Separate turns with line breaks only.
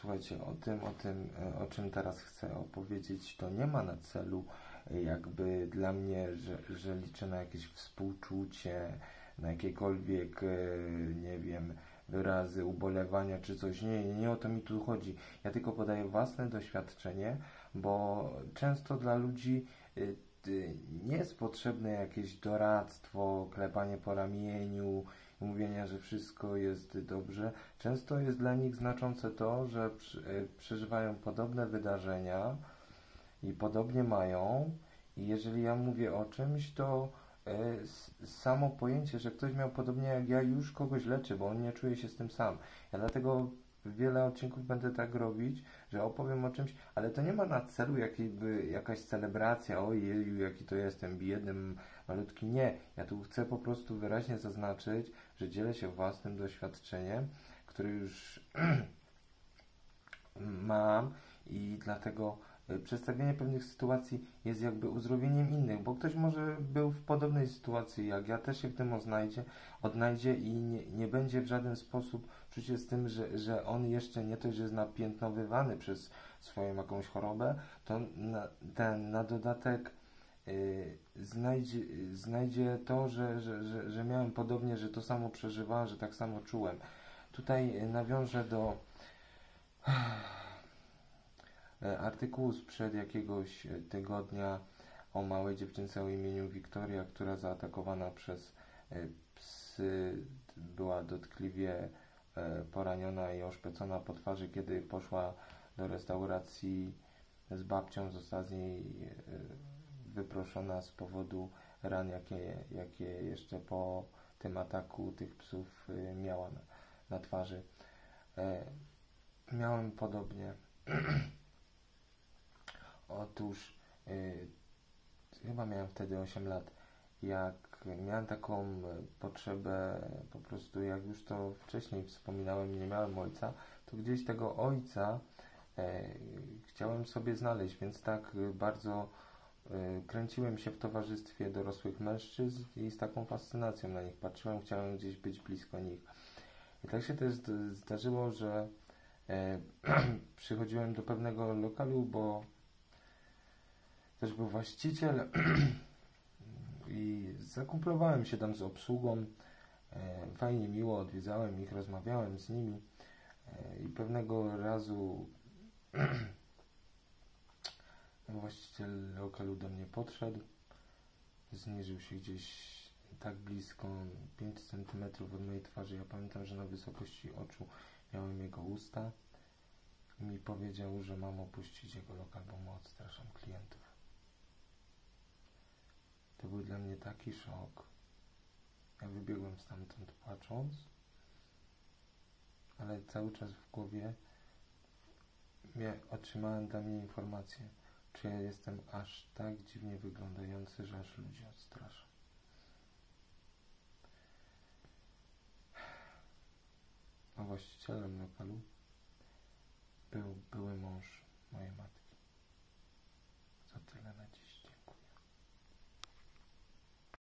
Słuchajcie, o tym, o tym, e, o czym teraz chcę opowiedzieć, to nie ma na celu e, jakby dla mnie, że, że liczę na jakieś współczucie, na jakiekolwiek, e, nie wiem, wyrazy ubolewania czy coś. Nie, nie o to mi tu chodzi. Ja tylko podaję własne doświadczenie, bo często dla ludzi nie jest potrzebne jakieś doradztwo, klepanie po ramieniu, mówienia, że wszystko jest dobrze. Często jest dla nich znaczące to, że e, przeżywają podobne wydarzenia i podobnie mają. I jeżeli ja mówię o czymś, to e, samo pojęcie, że ktoś miał podobnie jak ja, już kogoś leczy, bo on nie czuje się z tym sam. Ja dlatego wiele odcinków będę tak robić, że opowiem o czymś, ale to nie ma na celu jakiejby, jakaś celebracja, ojej, jaki to jestem biednym, malutki. Nie, ja tu chcę po prostu wyraźnie zaznaczyć, że dzielę się własnym doświadczeniem, które już mam i dlatego przedstawienie pewnych sytuacji jest jakby uzdrowieniem innych, bo ktoś może był w podobnej sytuacji jak ja, też się w tym odnajdzie, odnajdzie i nie, nie będzie w żaden sposób czuć się z tym, że, że on jeszcze nie to, że jest napiętnowywany przez swoją jakąś chorobę, to na, ten na dodatek y, znajdzie, znajdzie to, że, że, że, że miałem podobnie, że to samo przeżywałem, że tak samo czułem. Tutaj nawiążę do artykułu sprzed jakiegoś tygodnia o małej dziewczynce o imieniu Wiktoria, która zaatakowana przez y, psy była dotkliwie E, poraniona i oszpecona po twarzy, kiedy poszła do restauracji z babcią, została z niej e, wyproszona z powodu ran, jakie, jakie jeszcze po tym ataku tych psów e, miała na, na twarzy. Miałem podobnie. Otóż chyba miałem wtedy 8 lat. Jak miałem taką potrzebę, po prostu jak już to wcześniej wspominałem, nie miałem ojca, to gdzieś tego ojca e, chciałem sobie znaleźć, więc tak bardzo e, kręciłem się w towarzystwie dorosłych mężczyzn i z taką fascynacją na nich patrzyłem, chciałem gdzieś być blisko nich. I tak się też zdarzyło, że e, przychodziłem do pewnego lokalu, bo też był właściciel i zakumplowałem się tam z obsługą. E, fajnie, miło odwiedzałem ich, rozmawiałem z nimi e, i pewnego razu właściciel lokalu do mnie podszedł, zniżył się gdzieś tak blisko, 5 cm od mojej twarzy. Ja pamiętam, że na wysokości oczu miałem jego usta mi powiedział, że mam opuścić jego lokal, bo mu odstraszam klientów. To był dla mnie taki szok. Ja wybiegłem stamtąd płacząc, ale cały czas w głowie otrzymałem dla mnie informację, czy ja jestem aż tak dziwnie wyglądający, że aż ludzi odstraszam. A właścicielem lokalu był były